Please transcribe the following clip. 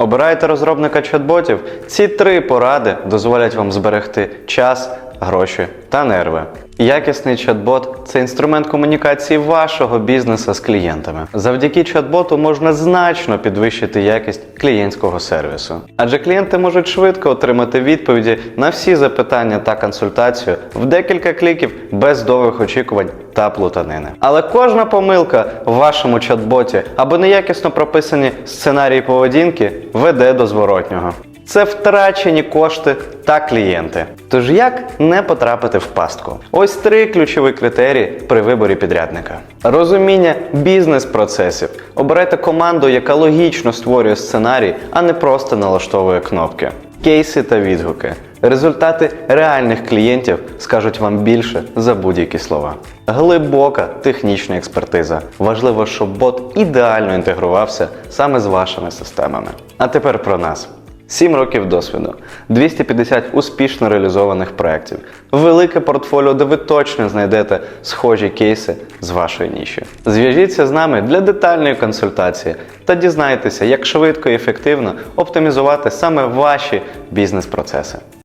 Обираєте розробника чат-ботів? Ці три поради дозволять вам зберегти час, гроші та нерви. Якісний чат-бот це інструмент комунікації вашого бізнесу з клієнтами. Завдяки чат-боту можна значно підвищити якість клієнтського сервісу. Адже клієнти можуть швидко отримати відповіді на всі запитання та консультацію в декілька кліків без довгих очікувань та плутанини. Але кожна помилка в вашому чат-боті або неякісно прописані сценарії поведінки веде до зворотнього. Це втрачені кошти та клієнти. Тож як не потрапити в пастку? Ось три ключові критерії при виборі підрядника: розуміння бізнес-процесів. Обирайте команду, яка логічно створює сценарій, а не просто налаштовує кнопки. Кейси та відгуки. Результати реальних клієнтів скажуть вам більше за будь-які слова. Глибока технічна експертиза. Важливо, щоб бот ідеально інтегрувався саме з вашими системами. А тепер про нас. 7 років досвіду, 250 успішно реалізованих проєктів, велике портфоліо, де ви точно знайдете схожі кейси з вашої ніші. Зв'яжіться з нами для детальної консультації та дізнайтеся, як швидко і ефективно оптимізувати саме ваші бізнес-процеси.